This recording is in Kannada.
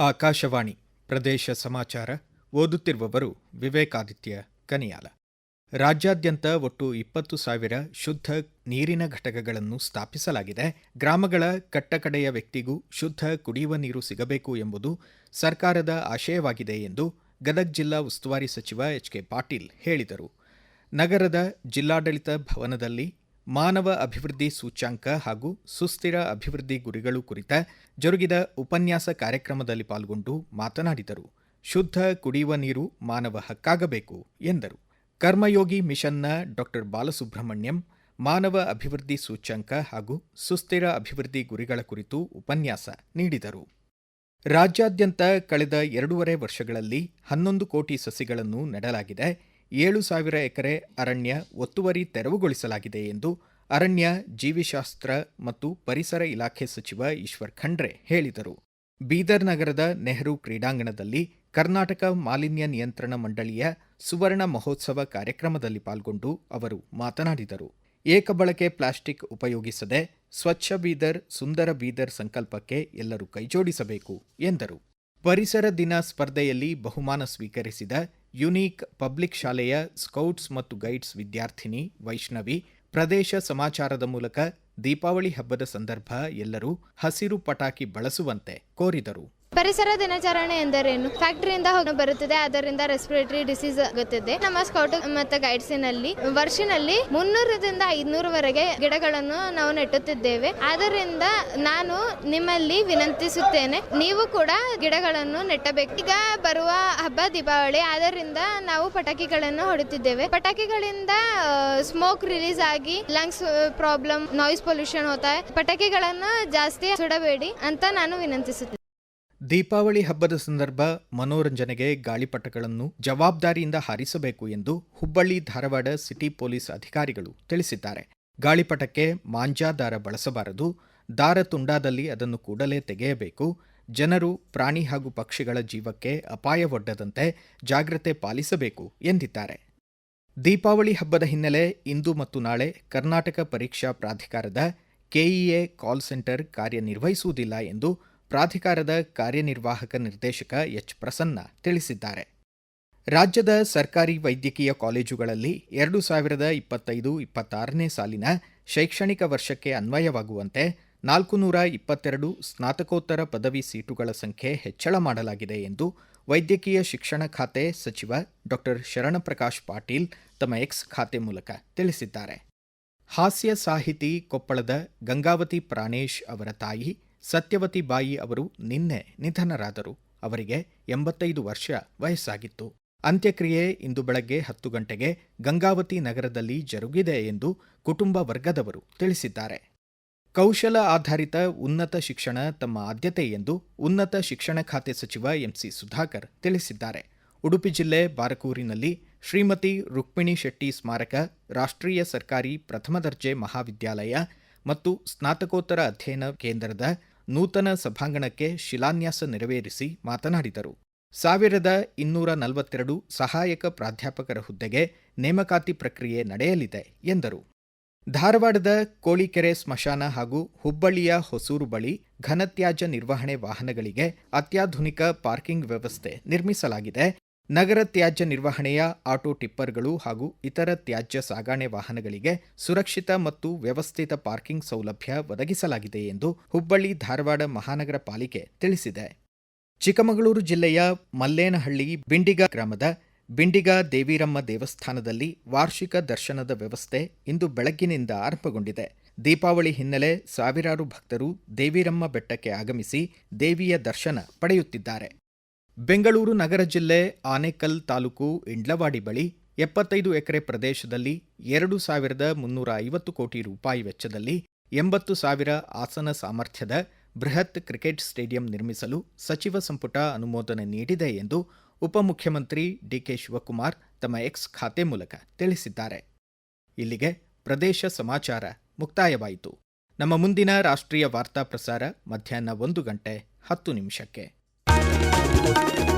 ಆಕಾಶವಾಣಿ ಪ್ರದೇಶ ಸಮಾಚಾರ ಓದುತ್ತಿರುವವರು ವಿವೇಕಾದಿತ್ಯ ಕನಿಯಾಲ. ರಾಜ್ಯಾದ್ಯಂತ ಒಟ್ಟು ಇಪ್ಪತ್ತು ಸಾವಿರ ಶುದ್ಧ ನೀರಿನ ಘಟಕಗಳನ್ನು ಸ್ಥಾಪಿಸಲಾಗಿದೆ. ಗ್ರಾಮಗಳ ಕಟ್ಟಕಡೆಯ ವ್ಯಕ್ತಿಗೂ ಶುದ್ಧ ಕುಡಿಯುವ ನೀರು ಸಿಗಬೇಕು ಎಂಬುದು ಸರ್ಕಾರದ ಆಶಯವಾಗಿದೆ ಎಂದು ಗದಗ್ ಜಿಲ್ಲಾ ಉಸ್ತುವಾರಿ ಸಚಿವ ಎಚ್ ಕೆ ಪಾಟೀಲ್ ಹೇಳಿದರು. ನಗರದ ಜಿಲ್ಲಾಡಳಿತ ಭವನದಲ್ಲಿ ಮಾನವ ಅಭಿವೃದ್ಧಿ ಸೂಚ್ಯಾಂಕ ಹಾಗೂ ಸುಸ್ಥಿರ ಅಭಿವೃದ್ಧಿ ಗುರಿಗಳು ಕುರಿತ ಜರುಗಿದ ಉಪನ್ಯಾಸ ಕಾರ್ಯಕ್ರಮದಲ್ಲಿ ಪಾಲ್ಗೊಂಡು ಮಾತನಾಡಿದರು. ಶುದ್ಧ ಕುಡಿಯುವ ನೀರು ಮಾನವ ಹಕ್ಕಾಗಬೇಕು ಎಂದರು. ಕರ್ಮಯೋಗಿ ಮಿಷನ್ನ ಡಾಕ್ಟರ್ ಬಾಲಸುಬ್ರಹ್ಮಣ್ಯಂ ಮಾನವ ಅಭಿವೃದ್ಧಿ ಸೂಚ್ಯಂಕ ಹಾಗೂ ಸುಸ್ಥಿರ ಅಭಿವೃದ್ಧಿ ಗುರಿಗಳ ಕುರಿತು ಉಪನ್ಯಾಸ ನೀಡಿದರು. ರಾಜ್ಯಾದ್ಯಂತ ಕಳೆದ ಎರಡೂವರೆ ವರ್ಷಗಳಲ್ಲಿ ಹನ್ನೊಂದು ಕೋಟಿ ಸಸಿಗಳನ್ನು ನೆಡಲಾಗಿದೆ. ಏಳು ಸಾವಿರ ಎಕರೆ ಅರಣ್ಯ ಒತ್ತುವರಿ ತೆರವುಗೊಳಿಸಲಾಗಿದೆ ಎಂದು ಅರಣ್ಯ, ಜೀವಿಶಾಸ್ತ್ರ ಮತ್ತು ಪರಿಸರ ಇಲಾಖೆ ಸಚಿವ ಈಶ್ವರ್ ಖಂಡ್ರೆ ಹೇಳಿದರು. ಬೀದರ್ ನಗರದ ನೆಹರು ಕ್ರೀಡಾಂಗಣದಲ್ಲಿ ಕರ್ನಾಟಕ ಮಾಲಿನ್ಯ ನಿಯಂತ್ರಣ ಮಂಡಳಿಯ ಸುವರ್ಣ ಮಹೋತ್ಸವ ಕಾರ್ಯಕ್ರಮದಲ್ಲಿ ಪಾಲ್ಗೊಂಡು ಅವರು ಮಾತನಾಡಿದರು. ಏಕಬಳಕೆ ಪ್ಲಾಸ್ಟಿಕ್ ಉಪಯೋಗಿಸದೆ ಸ್ವಚ್ಛ ಬೀದರ್, ಸುಂದರ ಬೀದರ್ ಸಂಕಲ್ಪಕ್ಕೆ ಎಲ್ಲರೂ ಕೈಜೋಡಿಸಬೇಕು ಎಂದರು. ಪರಿಸರ ದಿನ ಸ್ಪರ್ಧೆಯಲ್ಲಿ ಬಹುಮಾನ ಸ್ವೀಕರಿಸಿದ ಯುನೀಕ್ ಪಬ್ಲಿಕ್ ಶಾಲೆಯ ಸ್ಕೌಟ್ಸ್ ಮತ್ತು ಗೈಡ್ಸ್ ವಿದ್ಯಾರ್ಥಿನಿ ವೈಷ್ಣವಿ ಪ್ರದೇಶ ಸಮಾಚಾರದ ಮೂಲಕ ದೀಪಾವಳಿ ಹಬ್ಬದ ಸಂದರ್ಭ ಎಲ್ಲರೂ ಹಸಿರು ಪಟಾಕಿ ಬಳಸುವಂತೆ ಕೋರಿದರು. ಪರಿಸರ ದಿನಾಚರಣೆ ಎಂದರೇನು? ಫ್ಯಾಕ್ಟರಿಯಿಂದ ಹೊಗೆ ಬರುತ್ತದೆ, ಅದರಿಂದ ರೆಸ್ಪಿರೇಟರಿ ಡಿಸೀಸ್ ಆಗುತ್ತದೆ. ನಮ್ಮ ಸ್ಕೌಟ್ ಮತ್ತು ಗೈಡ್ಸಿನಲ್ಲಿ ವರ್ಷನಲ್ಲಿ ಮುನ್ನೂರರಿಂದ ಐದ್ನೂರವರೆಗೆ ಗಿಡಗಳನ್ನು ನಾವು ನೆಟ್ಟುತ್ತಿದ್ದೇವೆ. ಆದ್ದರಿಂದ ನಾನು ನಿಮ್ಮಲ್ಲಿ ವಿನಂತಿಸುತ್ತೇನೆ, ನೀವು ಕೂಡ ಗಿಡಗಳನ್ನು ನೆಟ್ಟಬೇಕು. ಈಗ ಬರುವ ಹಬ್ಬ ದೀಪಾವಳಿ ಆದ್ದರಿಂದ ನಾವು ಪಟಾಕಿಗಳನ್ನು ಹೊಡೆತಿದ್ದೇವೆ ಪಟಾಕಿಗಳಿಂದ ಸ್ಮೋಕ್ ರಿಲೀಸ್ ಆಗಿ ಲಂಗ್ಸ್ ಪ್ರಾಬ್ಲಮ್ ನಾಯ್ಸ್ ಪೊಲ್ಯೂಷನ್ है. ಪಟಾಕಿಗಳನ್ನು ಜಾಸ್ತಿ ಸುಡಬೇಡಿ ಅಂತ ನಾನು ವಿನಂತಿಸುತ್ತೇನೆ. ದೀಪಾವಳಿ ಹಬ್ಬದ ಸಂದರ್ಭ ಮನೋರಂಜನೆಗೆ ಗಾಳಿಪಟಗಳನ್ನು ಜವಾಬ್ದಾರಿಯಿಂದ ಹಾರಿಸಬೇಕು ಎಂದು ಹುಬ್ಬಳ್ಳಿ ಧಾರವಾಡ ಸಿಟಿ ಪೊಲೀಸ್ ಅಧಿಕಾರಿಗಳು ತಿಳಿಸಿದ್ದಾರೆ. ಗಾಳಿಪಟಕ್ಕೆ ಮಾಂಜಾ ದಾರ ಬಳಸಬಾರದು. ದಾರ ತುಂಡಾದಲ್ಲಿ ಅದನ್ನು ಕೂಡಲೇ ತೆಗೆಯಬೇಕು. ಜನರು, ಪ್ರಾಣಿ ಹಾಗೂ ಪಕ್ಷಿಗಳ ಜೀವಕ್ಕೆ ಅಪಾಯವೊಡ್ಡದಂತೆ ಜಾಗ್ರತೆ ಪಾಲಿಸಬೇಕು ಎಂದಿದ್ದಾರೆ. ದೀಪಾವಳಿ ಹಬ್ಬದ ಹಿನ್ನೆಲೆ ಇಂದು ಮತ್ತು ನಾಳೆ ಕರ್ನಾಟಕ ಪರೀಕ್ಷಾ ಪ್ರಾಧಿಕಾರದ ಕೆಇಎ ಕಾಲ್ ಸೆಂಟರ್ ಕಾರ್ಯನಿರ್ವಹಿಸುವುದಿಲ್ಲ ಎಂದು ಪ್ರಾಧಿಕಾರದ ಕಾರ್ಯನಿರ್ವಾಹಕ ನಿರ್ದೇಶಕ ಎಚ್. ಪ್ರಸನ್ನ ತಿಳಿಸಿದ್ದಾರೆ. ರಾಜ್ಯದ ಸರ್ಕಾರಿ ವೈದ್ಯಕೀಯ ಕಾಲೇಜುಗಳಲ್ಲಿ ಎರಡು ಸಾವಿರದ ಇಪ್ಪತ್ತೈದು ಇಪ್ಪತ್ತಾರನೇ ಸಾಲಿನ ಶೈಕ್ಷಣಿಕ ವರ್ಷಕ್ಕೆ ಅನ್ವಯವಾಗುವಂತೆ ನಾಲ್ಕು ನೂರ ಇಪ್ಪತ್ತೆರಡು ಸ್ನಾತಕೋತ್ತರ ಪದವಿ ಸೀಟುಗಳ ಸಂಖ್ಯೆ ಹೆಚ್ಚಳ ಮಾಡಲಾಗಿದೆ ಎಂದು ವೈದ್ಯಕೀಯ ಶಿಕ್ಷಣ ಖಾತೆ ಸಚಿವ ಡಾಕ್ಟರ್ ಶರಣಪ್ರಕಾಶ್ ಪಾಟೀಲ್ ತಮ್ಮ ಎಕ್ಸ್ ಖಾತೆ ಮೂಲಕ ತಿಳಿಸಿದ್ದಾರೆ. ಹಾಸ್ಯ ಸಾಹಿತಿ ಕೊಪ್ಪಳದ ಗಂಗಾವತಿ ಪ್ರಾಣೇಶ್ ಅವರ ತಾಯಿ ಸತ್ಯವತಿ ಬಾಯಿ ಅವರು ನಿನ್ನೆ ನಿಧನರಾದರು. ಅವರಿಗೆ ಎಂಬತ್ತೈದು ವರ್ಷ ವಯಸ್ಸಾಗಿತ್ತು. ಅಂತ್ಯಕ್ರಿಯೆ ಇಂದು ಬೆಳಗ್ಗೆ ಹತ್ತು ಗಂಟೆಗೆ ಗಂಗಾವತಿ ನಗರದಲ್ಲಿ ಜರುಗಿದೆ ಎಂದು ಕುಟುಂಬ ವರ್ಗದವರು ತಿಳಿಸಿದ್ದಾರೆ. ಕೌಶಲ ಆಧಾರಿತ ಉನ್ನತ ಶಿಕ್ಷಣ ತಮ್ಮ ಆದ್ಯತೆ ಎಂದು ಉನ್ನತ ಶಿಕ್ಷಣ ಖಾತೆ ಸಚಿವ ಎಂಸಿ ಸುಧಾಕರ್ ತಿಳಿಸಿದ್ದಾರೆ. ಉಡುಪಿ ಜಿಲ್ಲೆ ಬಾರಕೂರಿನಲ್ಲಿ ಶ್ರೀಮತಿ ರುಕ್ಮಿಣಿ ಶೆಟ್ಟಿ ಸ್ಮಾರಕ, ರಾಷ್ಟ್ರೀಯ ಸರ್ಕಾರಿ ಪ್ರಥಮ ದರ್ಜೆ ಮಹಾವಿದ್ಯಾಲಯ ಮತ್ತು ಸ್ನಾತಕೋತ್ತರ ಅಧ್ಯಯನ ಕೇಂದ್ರದ ನೂತನ ಸಭಾಂಗಣಕ್ಕೆ ಶಿಲಾನ್ಯಾಸ ನೆರವೇರಿಸಿ ಮಾತನಾಡಿದರು. ಸಾವಿರದ ಇನ್ನೂರ ನಲವತ್ತೆರಡು ಸಹಾಯಕ ಪ್ರಾಧ್ಯಾಪಕರ ಹುದ್ದೆಗೆ ನೇಮಕಾತಿ ಪ್ರಕ್ರಿಯೆ ನಡೆಯಲಿದೆ, ಎಂದರು. ಧಾರವಾಡದ ಕೋಳಿಕೆರೆ ಸ್ಮಶಾನ ಹಾಗೂ ಹುಬ್ಬಳ್ಳಿಯ ಹೊಸೂರು ಬಳಿ ಘನತ್ಯಾಜ್ಯ ನಿರ್ವಹಣೆ ವಾಹನಗಳಿಗೆ ಅತ್ಯಾಧುನಿಕ ಪಾರ್ಕಿಂಗ್ ವ್ಯವಸ್ಥೆ ನಿರ್ಮಿಸಲಾಗಿದೆ. ನಗರ ತ್ಯಾಜ್ಯ ನಿರ್ವಹಣೆಯ ಆಟೋ ಟಿಪ್ಪರ್ಗಳು ಹಾಗೂ ಇತರ ತ್ಯಾಜ್ಯ ಸಾಗಾಣೆ ವಾಹನಗಳಿಗೆ ಸುರಕ್ಷಿತ ಮತ್ತು ವ್ಯವಸ್ಥಿತ ಪಾರ್ಕಿಂಗ್ ಸೌಲಭ್ಯ ಒದಗಿಸಲಾಗಿದೆ ಎಂದು ಹುಬ್ಬಳ್ಳಿ ಧಾರವಾಡ ಮಹಾನಗರ ಪಾಲಿಕೆ ತಿಳಿಸಿದೆ. ಚಿಕ್ಕಮಗಳೂರು ಜಿಲ್ಲೆಯ ಮಲ್ಲೇನಹಳ್ಳಿ ಬಿಂಡಿಗ ಗ್ರಾಮದ ಬಿಂಡಿಗ ದೇವಿರಮ್ಮ ದೇವಸ್ಥಾನದಲ್ಲಿ ವಾರ್ಷಿಕ ದರ್ಶನದ ವ್ಯವಸ್ಥೆ ಇಂದು ಬೆಳಗ್ಗಿನಿಂದ ಆರಂಭಗೊಂಡಿದೆ. ದೀಪಾವಳಿ ಹಿನ್ನೆಲೆ ಸಾವಿರಾರು ಭಕ್ತರು ದೇವಿರಮ್ಮ ಬೆಟ್ಟಕ್ಕೆ ಆಗಮಿಸಿ ದೇವಿಯ ದರ್ಶನ ಪಡೆಯುತ್ತಿದ್ದಾರೆ. ಬೆಂಗಳೂರು ನಗರ ಜಿಲ್ಲೆ ಆನೇಕಲ್ ತಾಲೂಕು ಇಂಡ್ಲವಾಡಿ ಬಳಿ ಎಪ್ಪತ್ತೈದು ಎಕರೆ ಪ್ರದೇಶದಲ್ಲಿ ಎರಡು ಸಾವಿರದ ಮುನ್ನೂರ ಐವತ್ತು ಕೋಟಿ ರೂಪಾಯಿ ವೆಚ್ಚದಲ್ಲಿ ಎಂಬತ್ತು ಸಾವಿರ ಆಸನ ಸಾಮರ್ಥ್ಯದ ಬೃಹತ್ ಕ್ರಿಕೆಟ್ ಸ್ಟೇಡಿಯಂ ನಿರ್ಮಿಸಲು ಸಚಿವ ಸಂಪುಟ ಅನುಮೋದನೆ ನೀಡಿದೆ ಎಂದು ಉಪಮುಖ್ಯಮಂತ್ರಿ ಡಿಕೆ ಶಿವಕುಮಾರ್ ತಮ್ಮ ಎಕ್ಸ್ ಖಾತೆ ಮೂಲಕ ತಿಳಿಸಿದ್ದಾರೆ. ಇಲ್ಲಿಗೆ ಪ್ರದೇಶ ಸಮಾಚಾರ ಮುಕ್ತಾಯವಾಯಿತು. ನಮ್ಮ ಮುಂದಿನ ರಾಷ್ಟ್ರೀಯ ವಾರ್ತಾ ಪ್ರಸಾರ ಮಧ್ಯಾಹ್ನ ಒಂದು ಗಂಟೆ ಹತ್ತು ನಿಮಿಷಕ್ಕೆ. Thank you.